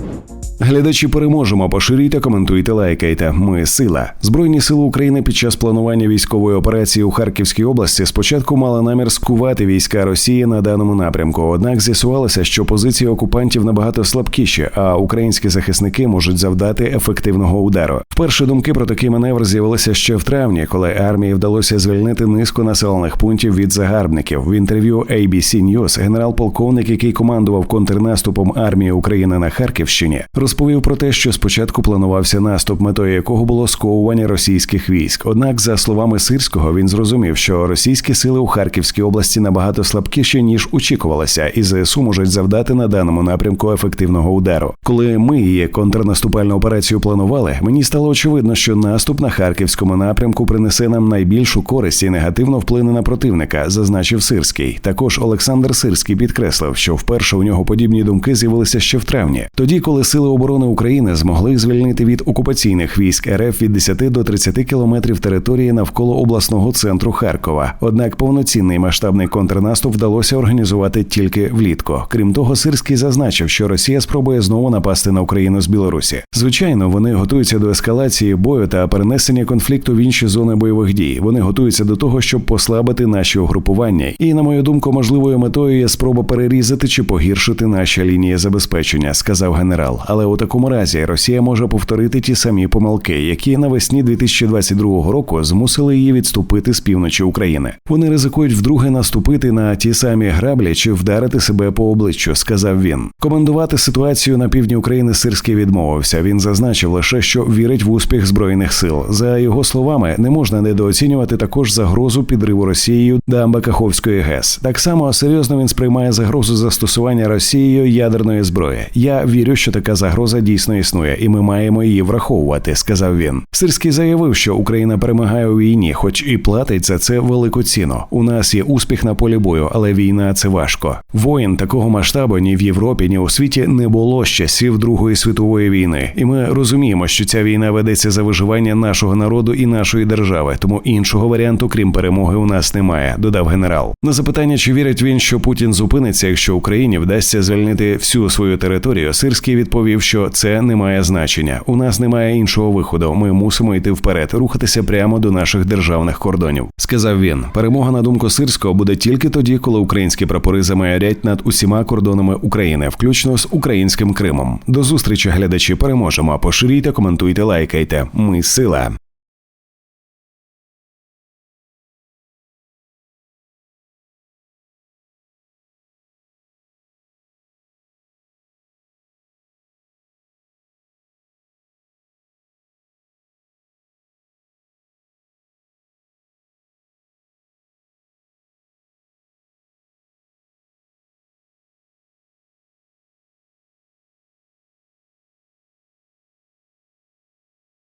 you Глядачі переможемо. Поширюйте, коментуйте, лайкайте. Ми сила. Збройні сили України під час планування військової операції у Харківській області спочатку мали намір скувати війська Росії на даному напрямку. Однак з'ясувалося, що позиції окупантів набагато слабкіші, а українські захисники можуть завдати ефективного удару. Вперше думки про такий маневр з'явилися ще в травні, коли армії вдалося звільнити низку населених пунктів від загарбників. В інтерв'ю ABC News генерал-полковник, який командував контрнаступом армії України на Харківщині, розповів про те, що спочатку планувався наступ, метою якого було сковування російських військ. Однак, за словами Сирського, він зрозумів, що російські сили у Харківській області набагато слабкіші ніж очікувалося, і ЗСУ можуть завдати на даному напрямку ефективного удару. Коли ми її контрнаступальну операцію планували, мені стало очевидно, що наступ на харківському напрямку принесе нам найбільшу користь і негативно вплине на противника, зазначив Сирський. Також Олександр Сирський підкреслив, що вперше у нього подібні думки з'явилися ще в травні, тоді, коли сили оборони України змогли звільнити від окупаційних військ РФ від 10 до 30 кілометрів території навколо обласного центру Харкова. Однак повноцінний масштабний контрнаступ вдалося організувати тільки влітку. Крім того, Сирський зазначив, що Росія спробує знову напасти на Україну з Білорусі. Звичайно, вони готуються до ескалації бою та перенесення конфлікту в інші зони бойових дій. Вони готуються до того, щоб послабити наші угрупування. І, на мою думку, можливою метою є спроба перерізати чи погіршити наші лінії забезпечення, сказав генерал. Але такому разі Росія може повторити ті самі помилки, які навесні 2022 року змусили її відступити з півночі України. Вони ризикують вдруге наступити на ті самі граблі чи вдарити себе по обличчю, сказав він. Командувати ситуацію на півдні України Сирський відмовився. Він зазначив лише, що вірить в успіх збройних сил. За його словами, не можна недооцінювати також загрозу підриву Росією дамби Каховської ГЕС. Так само серйозно він сприймає загрозу застосування Росією ядерної зброї. Я вірю, що така загроза дійсно існує, і ми маємо її враховувати, сказав він. Сирський заявив, що Україна перемагає у війні, хоч і платить за це велику ціну. У нас є успіх на полі бою, але війна це важко. Воїн такого масштабу ні в Європі, ні у світі не було з часів Другої світової війни, і ми розуміємо, що ця війна ведеться за виживання нашого народу і нашої держави, тому іншого варіанту, крім перемоги, у нас немає. Додав генерал. На запитання, чи вірить він, що Путін зупиниться, якщо Україні вдасться звільнити всю свою територію, Сирський відповів, що це не має значення. У нас немає іншого виходу. Ми мусимо йти вперед, рухатися прямо до наших державних кордонів. Сказав він. Перемога на думку Сирського буде тільки тоді, коли українські прапори замаярять над усіма кордонами України, включно з українським Кримом. До зустрічі, глядачі, переможемо. Поширійте, коментуйте, лайкайте. Ми сила.